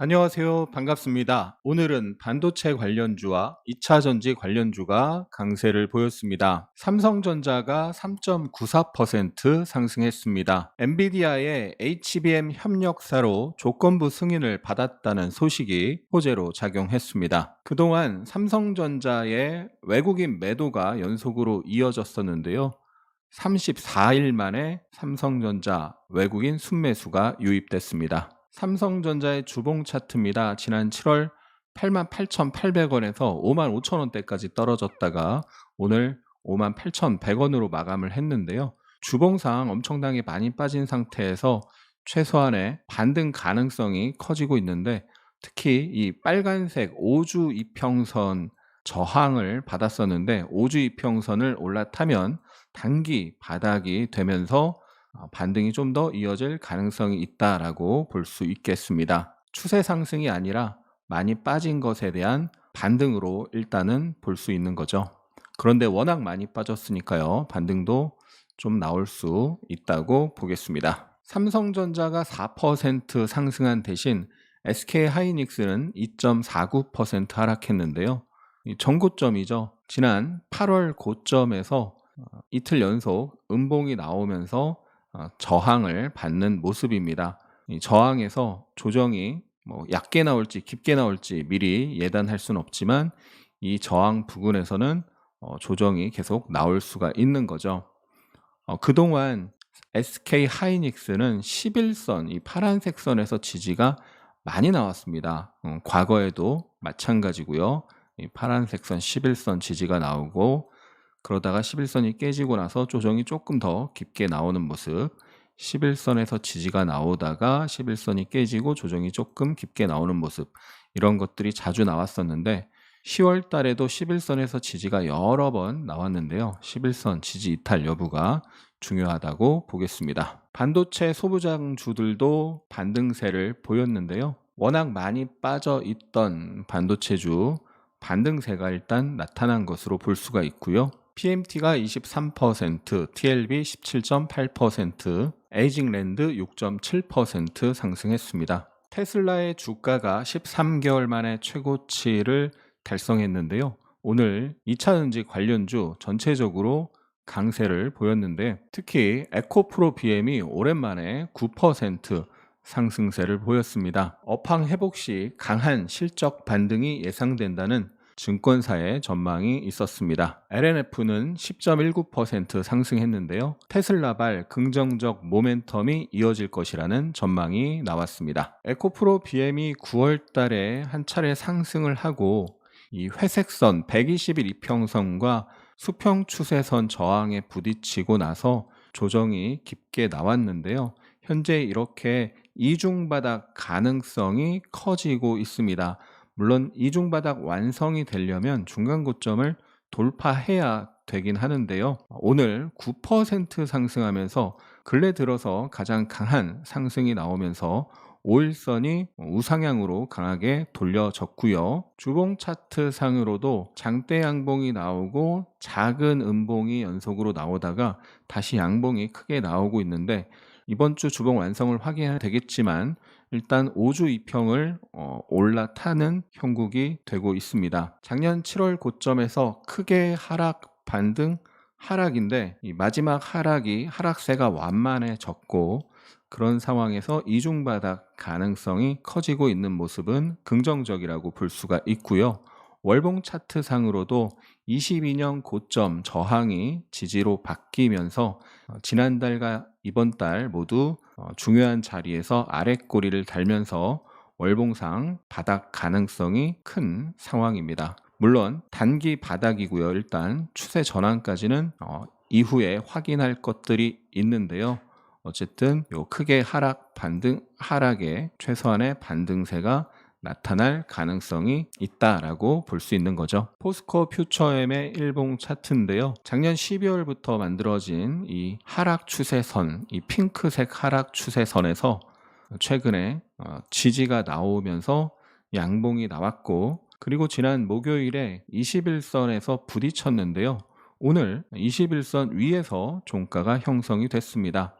안녕하세요. 반갑습니다. 오늘은 반도체 관련주와 2차 전지 관련주가 강세를 보였습니다. 삼성전자가 3.94% 상승했습니다. 엔비디아의 HBM 협력사로 조건부 승인을 받았다는 소식이 호재로 작용했습니다. 그동안 삼성전자의 외국인 매도가 연속으로 이어졌었는데요. 34일 만에 삼성전자 외국인 순매수가 유입됐습니다. 삼성전자의 주봉 차트입니다. 지난 7월 88,800원에서 55,000원대까지 떨어졌다가 오늘 58,100원으로 마감을 했는데요. 주봉상 엄청나게 많이 빠진 상태에서 최소한의 반등 가능성이 커지고 있는데 특히 이 빨간색 5주 이평선 저항을 받았었는데 5주 이평선을 올라타면 단기 바닥이 되면서 어, 반등이 좀 더 이어질 가능성이 있다라고 볼 수 있겠습니다. 추세 상승이 아니라 많이 빠진 것에 대한 반등으로 일단은 볼 수 있는 거죠. 그런데 워낙 많이 빠졌으니까요. 반등도 좀 나올 수 있다고 보겠습니다. 삼성전자가 4% 상승한 대신 SK 하이닉스는 2.49% 하락했는데요. 전고점이죠. 지난 8월 고점에서 어, 이틀 연속 음봉이 나오면서 어, 저항을 받는 모습입니다. 이 저항에서 조정이 뭐 얕게 나올지 깊게 나올지 미리 예단할 수는 없지만 이 저항 부근에서는 어, 조정이 계속 나올 수가 있는 거죠. 어, 그동안 SK 하이닉스는 11선, 이 파란색 선에서 지지가 많이 나왔습니다. 어, 과거에도 마찬가지고요. 이 파란색 선 11선 지지가 나오고 그러다가 11선이 깨지고 나서 조정이 조금 더 깊게 나오는 모습 11선에서 지지가 나오다가 11선이 깨지고 조정이 조금 깊게 나오는 모습 이런 것들이 자주 나왔었는데 10월 달에도 11선에서 지지가 여러 번 나왔는데요. 11선 지지 이탈 여부가 중요하다고 보겠습니다. 반도체 소부장주들도 반등세를 보였는데요. 워낙 많이 빠져 있던 반도체주 반등세가 일단 나타난 것으로 볼 수가 있고요. PMT가 23%, TLB 17.8%, 에이징랜드 6.7% 상승했습니다. 테슬라의 주가가 13개월 만에 최고치를 달성했는데요. 오늘 2차전지 관련주 전체적으로 강세를 보였는데 특히 에코프로 BM이 오랜만에 9% 상승세를 보였습니다. 업황 회복 시 강한 실적 반등이 예상된다는 증권사의 전망이 있었습니다. LNF는 10.19% 상승했는데요. 테슬라발 긍정적 모멘텀이 이어질 것이라는 전망이 나왔습니다. 에코프로 BM이 9월 달에 한 차례 상승을 하고 이 회색선 120일 이평선과 수평 추세선 저항에 부딪히고 나서 조정이 깊게 나왔는데요. 현재 이렇게 이중바닥 가능성이 커지고 있습니다. 물론 이중바닥 완성이 되려면 중간 고점을 돌파해야 되긴 하는데요. 오늘 9% 상승하면서 근래 들어서 가장 강한 상승이 나오면서 5일선이 우상향으로 강하게 돌려졌고요. 주봉 차트 상으로도 장대 양봉이 나오고 작은 음봉이 연속으로 나오다가 다시 양봉이 크게 나오고 있는데 이번 주 주봉 완성을 확인해야 되겠지만 일단 5주 이평을 어, 올라타는 형국이 되고 있습니다. 작년 7월 고점에서 크게 하락 반등 하락인데 이 마지막 하락이 하락세가 완만해졌고 그런 상황에서 이중바닥 가능성이 커지고 있는 모습은 긍정적이라고 볼 수가 있고요. 월봉 차트 상으로도 22년 고점 저항이 지지로 바뀌면서 어, 지난달과 이번 달 모두 어, 중요한 자리에서 아랫꼬리를 달면서 월봉상 바닥 가능성이 큰 상황입니다. 물론 단기 바닥이고요. 일단 추세 전환까지는 어, 이후에 확인할 것들이 있는데요. 어쨌든 요 크게 하락 반등 하락에 최소한의 반등세가 나타날 가능성이 있다라고 볼 수 있는 거죠. 포스코 퓨처엠의 일봉 차트인데요. 작년 12월부터 만들어진 이 하락 추세선, 이 핑크색 하락 추세선에서 최근에 어, 지지가 나오면서 양봉이 나왔고 그리고 지난 목요일에 21선에서 부딪혔는데요. 오늘 21선 위에서 종가가 형성이 됐습니다.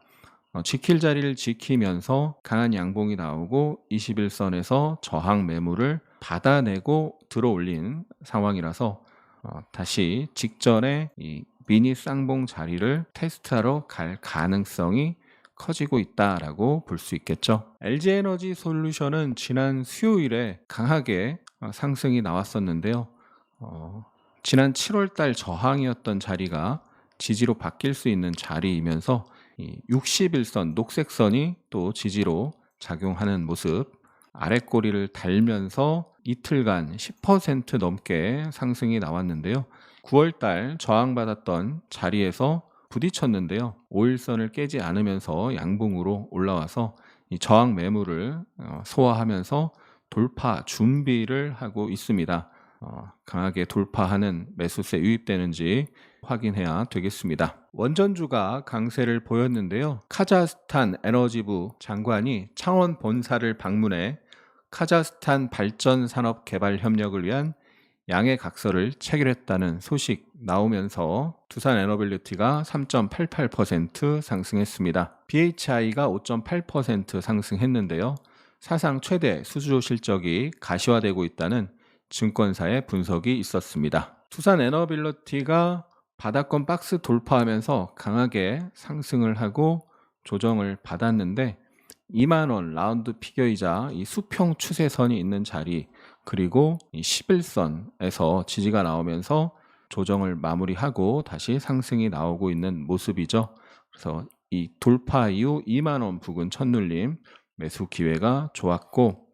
어, 지킬 자리를 지키면서 강한 양봉이 나오고 21선에서 저항 매물을 받아내고 들어올린 상황이라서 어, 다시 직전에 이 미니 쌍봉 자리를 테스트하러 갈 가능성이 커지고 있다라고 볼 수 있겠죠. LG 에너지 솔루션은 지난 수요일에 강하게 어, 상승이 나왔었는데요. 어, 지난 7월 달 저항이었던 자리가 지지로 바뀔 수 있는 자리이면서 이 61선 녹색선이 또 지지로 작용하는 모습 아랫꼬리를 달면서 이틀간 10% 넘게 상승이 나왔는데요. 9월 달 저항받았던 자리에서 부딪혔는데요. 5일선을 깨지 않으면서 양봉으로 올라와서 이 저항 매물을 어, 소화하면서 돌파 준비를 하고 있습니다. 어, 강하게 돌파하는 매수세 유입되는지 확인해야 되겠습니다. 원전주가 강세를 보였는데요. 카자흐스탄 에너지부 장관이 창원 본사를 방문해 카자흐스탄 발전 산업 개발 협력을 위한 양해 각서를 체결했다는 소식 나오면서 두산 에너빌리티가 3.88% 상승했습니다. BHI가 5.8% 상승했는데요. 사상 최대 수주 실적이 가시화되고 있다는 증권사의 분석이 있었습니다. 두산 에너빌리티가 바닥권 박스 돌파하면서 강하게 상승을 하고 조정을 받았는데 2만 원 라운드 피겨이자 이 수평 추세선이 있는 자리 그리고 이 11선에서 지지가 나오면서 조정을 마무리하고 다시 상승이 나오고 있는 모습이죠. 그래서 이 돌파 이후 2만 원 부근 첫눌림 매수 기회가 좋았고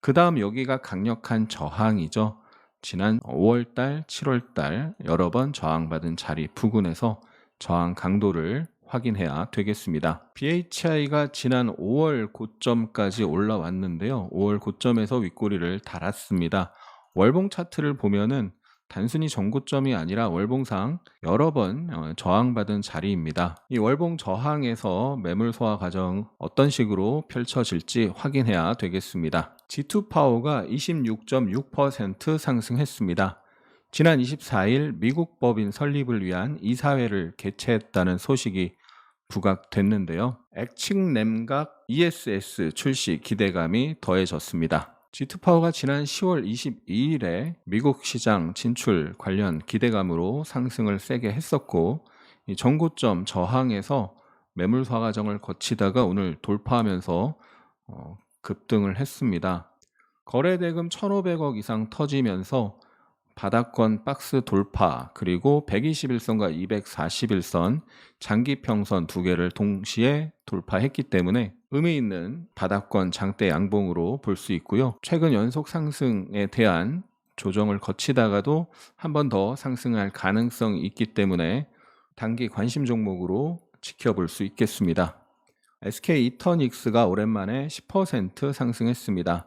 그 다음 여기가 강력한 저항이죠. 지난 5월달, 7월달 여러 번 저항받은 자리 부근에서 저항 강도를 확인해야 되겠습니다. BHI가 지난 5월 고점까지 올라왔는데요. 5월 고점에서 윗꼬리를 달았습니다. 월봉 차트를 보면은 단순히 전고점이 아니라 월봉상 여러 번 어, 저항받은 자리입니다. 이 월봉 저항에서 매물 소화 과정 어떤 식으로 펼쳐질지 확인해야 되겠습니다. G2 파워가 26.6% 상승했습니다. 지난 24일 미국 법인 설립을 위한 이사회를 개최했다는 소식이 부각됐는데요. 액측 nem각 ESS 출시 기대감이 더해졌습니다. G2파워가 지난 10월 22일에 미국 시장 진출 관련 기대감으로 상승을 세게 했었고 이 전고점 저항에서 매물 화 과정을 거치다가 오늘 돌파하면서 어, 급등을 했습니다. 거래 대금 1,500억 이상 터지면서 바닥권 박스 돌파 그리고 121선과 241선 장기 평선 두 개를 동시에 돌파했기 때문에 의미 있는 바닥권 장대 양봉으로 볼 수 있고요. 최근 연속 상승에 대한 조정을 거치다가도 한 번 더 상승할 가능성이 있기 때문에 단기 관심 종목으로 지켜볼 수 있겠습니다. SK 이터닉스가 오랜만에 10% 상승했습니다.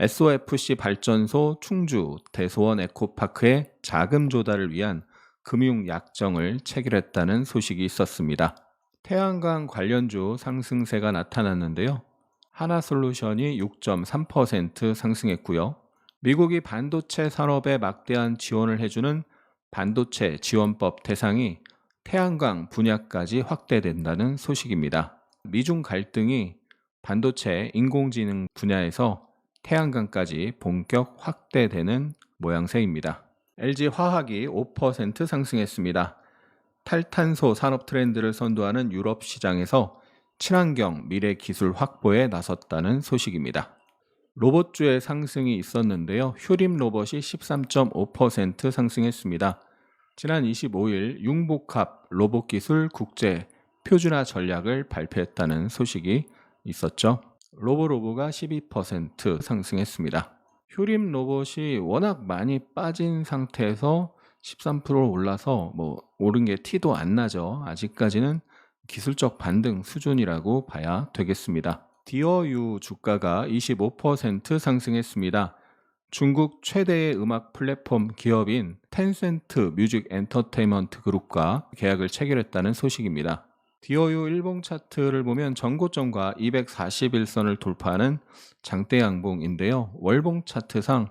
SOFC 발전소 충주 대소원 에코파크의 자금 조달을 위한 금융 약정을 체결했다는 소식이 있었습니다. 태양광 관련주 상승세가 나타났는데요. 하나솔루션이 6.3% 상승했고요. 미국이 반도체 산업에 막대한 지원을 해주는 반도체 지원법 대상이 태양광 분야까지 확대된다는 소식입니다. 미중 갈등이 반도체 인공지능 분야에서 태양광까지 본격 확대되는 모양새입니다. LG 화학이 5% 상승했습니다. 탈탄소 산업 트렌드를 선도하는 유럽 시장에서 친환경 미래 기술 확보에 나섰다는 소식입니다. 로봇주의 상승이 있었는데요. 휴림 로봇이 13.5% 상승했습니다. 지난 25일 융복합 로봇 기술 국제 표준화 전략을 발표했다는 소식이 있었죠. 로보로보가 12% 상승했습니다. 휴림 로봇이 워낙 많이 빠진 상태에서 13% 올라서 뭐 오른 게 티도 안 나죠. 아직까지는 기술적 반등 수준이라고 봐야 되겠습니다. 디어유 주가가 25% 상승했습니다. 중국 최대의 음악 플랫폼 기업인 텐센트 뮤직 엔터테인먼트 그룹과 계약을 체결했다는 소식입니다. 디어유 일봉 차트를 보면 전고점과 241선을 돌파하는 장대 양봉인데요. 월봉 차트상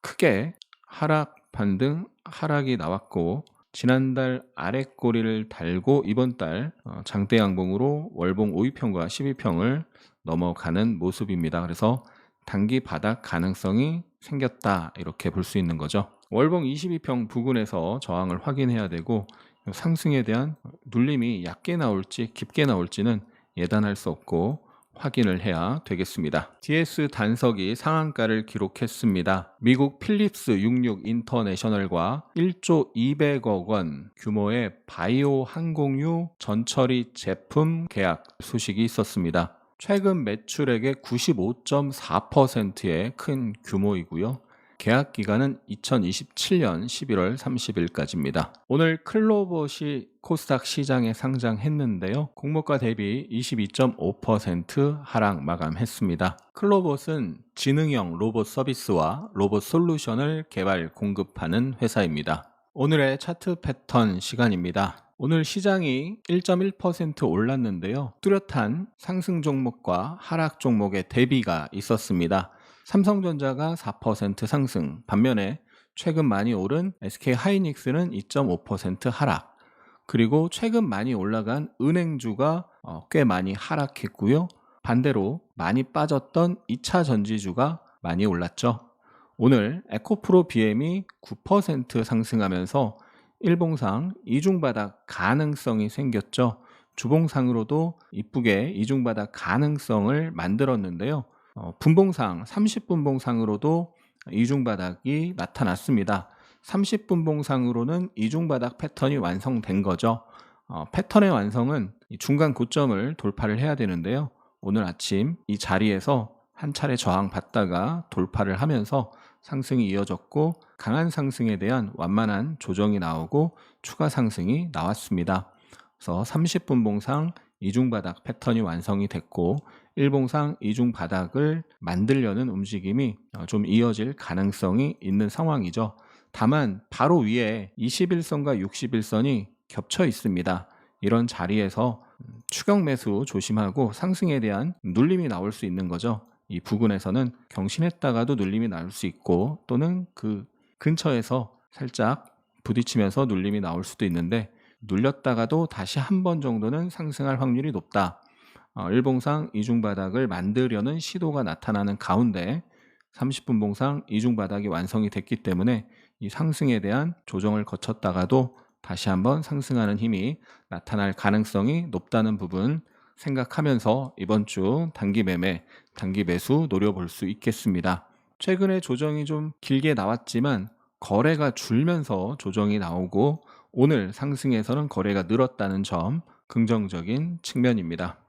크게 하락 반등 하락이 나왔고 지난달 아랫꼬리를 달고 이번 달 어, 장대 양봉으로 월봉 5위평과 12평을 넘어가는 모습입니다. 그래서 단기 바닥 가능성이 생겼다 이렇게 볼 수 있는 거죠. 월봉 22평 부근에서 저항을 확인해야 되고 상승에 대한 눌림이 얕게 나올지 깊게 나올지는 예단할 수 없고 확인을 해야 되겠습니다. DS 단석이 상한가를 기록했습니다. 미국 필립스 66 인터내셔널과 1조 200억 원 규모의 바이오 항공유 전처리 제품 계약 소식이 있었습니다. 최근 매출액의 95.4%의 큰 규모이고요. 계약 기간은 2027년 11월 30일까지입니다. 오늘 클로봇이 코스닥 시장에 상장했는데요. 공모가 대비 22.5% 하락 마감했습니다. 클로봇은 지능형 로봇 서비스와 로봇 솔루션을 개발 공급하는 회사입니다. 오늘의 차트 패턴 시간입니다. 오늘 시장이 1.1% 올랐는데요. 뚜렷한 상승 종목과 하락 종목의 대비가 있었습니다. 삼성전자가 4% 상승, 반면에 최근 많이 오른 SK 하이닉스는 2.5% 하락, 그리고 최근 많이 올라간 은행주가 어, 꽤 많이 하락했고요. 반대로 많이 빠졌던 2차 전지주가 많이 올랐죠. 오늘 에코프로 BM이 9% 상승하면서 일봉상 이중바닥 가능성이 생겼죠. 주봉상으로도 이쁘게 이중바닥 가능성을 만들었는데요. 어, 분봉상 30분봉상으로도 이중바닥이 나타났습니다. 30분봉상으로는 이중바닥 패턴이 완성된 거죠. 어, 패턴의 완성은 중간 고점을 돌파를 해야 되는데요. 오늘 아침 이 자리에서 한 차례 저항 받다가 돌파를 하면서 상승이 이어졌고 강한 상승에 대한 완만한 조정이 나오고 추가 상승이 나왔습니다. 그래서 30분 봉상 이중바닥 패턴이 완성이 됐고 일봉상 이중바닥을 만들려는 움직임이 어, 좀 이어질 가능성이 있는 상황이죠. 다만 바로 위에 21선과 61선이 겹쳐 있습니다. 이런 자리에서 추격 매수 조심하고 상승에 대한 눌림이 나올 수 있는 거죠. 이 부근에서는 경신했다가도 눌림이 나올 수 있고 또는 그 근처에서 살짝 부딪히면서 눌림이 나올 수도 있는데 눌렸다가도 다시 한 번 정도는 상승할 확률이 높다. 어, 일봉상 이중바닥을 만들려는 시도가 나타나는 가운데 30분 봉상 이중바닥이 완성이 됐기 때문에 이 상승에 대한 조정을 거쳤다가도 다시 한번 상승하는 힘이 나타날 가능성이 높다는 부분 생각하면서 이번 주 단기 매매, 단기 매수 노려볼 수 있겠습니다. 최근에 조정이 좀 길게 나왔지만 거래가 줄면서 조정이 나오고 오늘 상승에서는 거래가 늘었다는 점 긍정적인 측면입니다.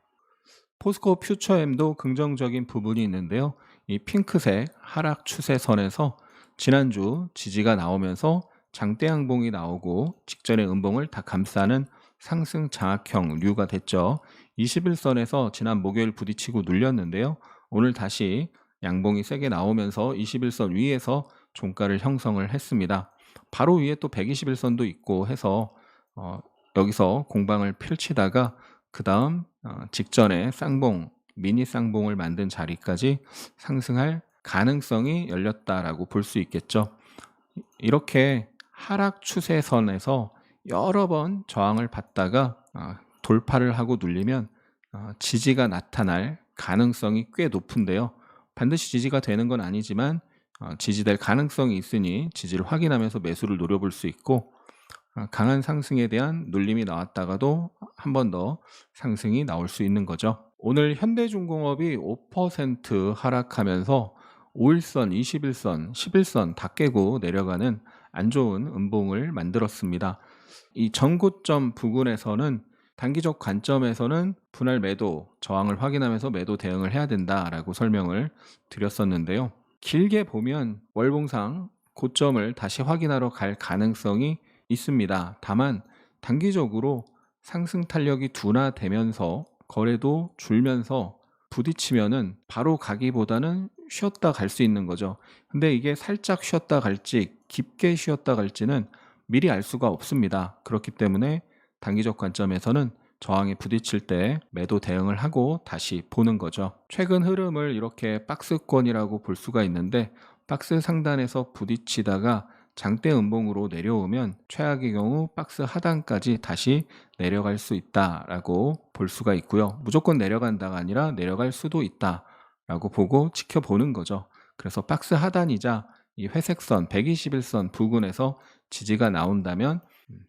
포스코 퓨처엠도 긍정적인 부분이 있는데요. 이 핑크색 하락 추세선에서 지난주 지지가 나오면서 장대 양봉이 나오고 직전의 음봉을 다 감싸는 상승 장악형 류가 됐죠. 21선에서 지난 목요일 부딪히고 눌렸는데요. 오늘 다시 양봉이 세게 나오면서 21선 위에서 종가를 형성을 했습니다. 바로 위에 또 121선도 있고 해서 어, 여기서 공방을 펼치다가 그 다음 어, 직전에 쌍봉, 미니 쌍봉을 만든 자리까지 상승할 가능성이 열렸다라고 볼 수 있겠죠. 이렇게 하락 추세선에서 여러 번 저항을 받다가 어, 돌파를 하고 눌리면 어, 지지가 나타날 가능성이 꽤 높은데요. 반드시 지지가 되는 건 아니지만 어, 지지될 가능성이 있으니 지지를 확인하면서 매수를 노려볼 수 있고 어, 강한 상승에 대한 눌림이 나왔다가도 한 번 더 상승이 나올 수 있는 거죠. 오늘 현대중공업이 5% 하락하면서 5일선, 21선, 11선 다 깨고 내려가는 안 좋은 음봉을 만들었습니다. 이 전고점 부근에서는 단기적 관점에서는 분할 매도 저항을 확인하면서 매도 대응을 해야 된다라고 설명을 드렸었는데요. 길게 보면 월봉상 고점을 다시 확인하러 갈 가능성이 있습니다. 다만 단기적으로 상승 탄력이 둔화되면서 거래도 줄면서 부딪히면은 바로 가기보다는 쉬었다 갈 수 있는 거죠. 근데 이게 살짝 쉬었다 갈지 깊게 쉬었다 갈지는 미리 알 수가 없습니다. 그렇기 때문에 단기적 관점에서는 저항에 부딪힐 때 매도 대응을 하고 다시 보는 거죠. 최근 흐름을 이렇게 박스권이라고 볼 수가 있는데 박스 상단에서 부딪히다가 장대 음봉으로 내려오면 최악의 경우 박스 하단까지 다시 내려갈 수 있다라고 볼 수가 있고요. 무조건 내려간다가 아니라 내려갈 수도 있다라고 보고 지켜보는 거죠. 그래서 박스 하단이자 이 회색선 121선 부근에서 지지가 나온다면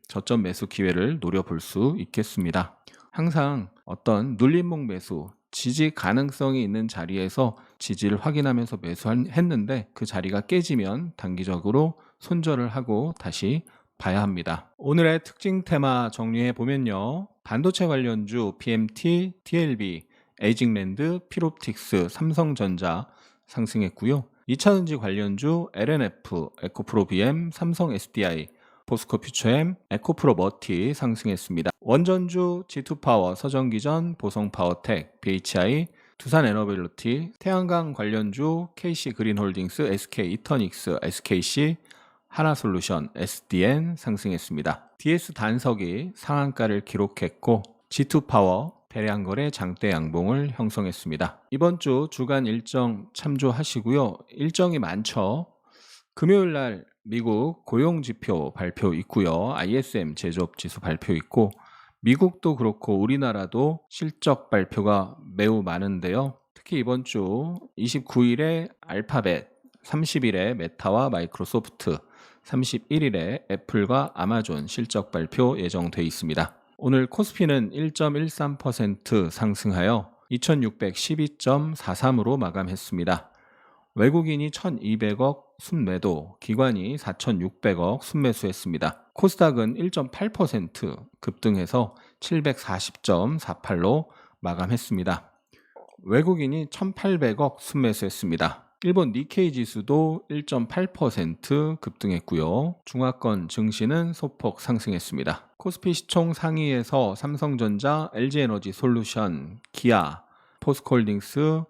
저점 매수 기회를 노려볼 수 있겠습니다. 항상 어떤 눌림목 매수, 지지 가능성이 있는 자리에서 지지를 확인하면서 매수했는데 그 자리가 깨지면 단기적으로 손절을 하고 다시 봐야 합니다. 오늘의 특징 테마 정리해 보면요. 반도체 관련주 PMT, TLB, 에이징랜드, 피롭틱스, 삼성전자 상승했고요. 2차전지 관련주 LNF, 에코프로 BM, 삼성 SDI, 포스코 퓨처엠, 에코프로 머티 상승했습니다. 원전주 G2파워, 서전기전, 보성파워텍, BHI, 두산 에너빌리티, 태양광 관련주 KC 그린홀딩스, SK 이터닉스, SKC, 하나솔루션, SDN 상승했습니다. DS 단석이 상한가를 기록했고 G2파워 대량 거래 장대 양봉을 형성했습니다. 이번 주 주간 일정 참조하시고요. 일정이 많죠. 금요일 날 미국 고용 지표 발표 있고요. ISM 제조업 지수 발표 있고 미국도 그렇고 우리나라도 실적 발표가 매우 많은데요. 특히 이번 주 29일에 알파벳, 30일에 메타와 마이크로소프트, 31일에 애플과 아마존 실적 발표 예정돼 있습니다. 오늘 코스피는 1.13% 상승하여 2612.43으로 마감했습니다. 외국인이 1200억 순매도, 기관이 4600억 순매수했습니다. 코스닥은 1.8% 급등해서 740.48로 마감했습니다. 외국인이 1800억 순매수했습니다. 일본 니케이 지수도 1.8% 급등했고요. 중화권 증시는 소폭 상승했습니다. 코스피 시총 상위에서 삼성전자, LG에너지 솔루션, 기아, 포스코홀딩스,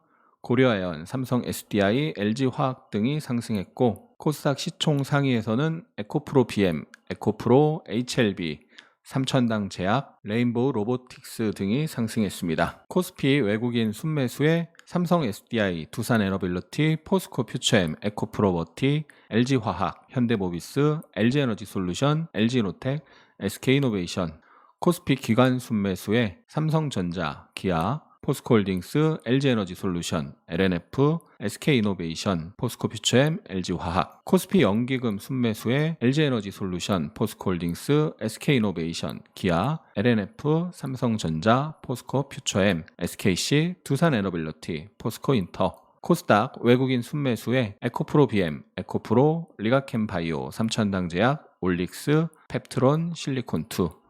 고려아연, 삼성 SDI, LG화학 등이 상승했고 코스닥 시총 상위에서는 에코프로 BM, 에코프로 HLB, 삼천당 제약, 레인보우 로보틱스 등이 상승했습니다. 코스피 외국인 순매수에 삼성 SDI, 두산 에너빌리티, 포스코 퓨처엠, 에코프로버티, LG화학, 현대모비스, LG에너지 솔루션, LG노텍, SK이노베이션, 코스피 기관 순매수에 삼성전자, 기아, 포스코홀딩스, LG에너지 솔루션, LNF, SK이노베이션, 포스코퓨처엠, LG화학, 코스피 연기금 순매수에 LG에너지 솔루션, 포스코홀딩스, SK이노베이션, 기아, LNF, 삼성전자, 포스코퓨처엠, SKC, 두산에너빌리티, 포스코인터, 코스닥 외국인 순매수에 에코프로 BM, 에코프로, 리가캠 바이오, 삼천당제약, 올릭스, 펩트론, 실리콘2,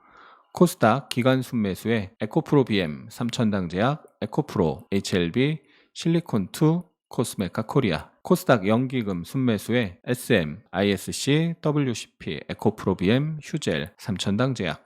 코스닥 기관 순매수에 에코프로 BM, 삼천당제약, 에코프로, HLB, 실리콘2, 코스메카 코리아, 코스닥 연기금 순매수에 SM, ISC, WCP, 에코프로 BM, 휴젤, 삼천당제약,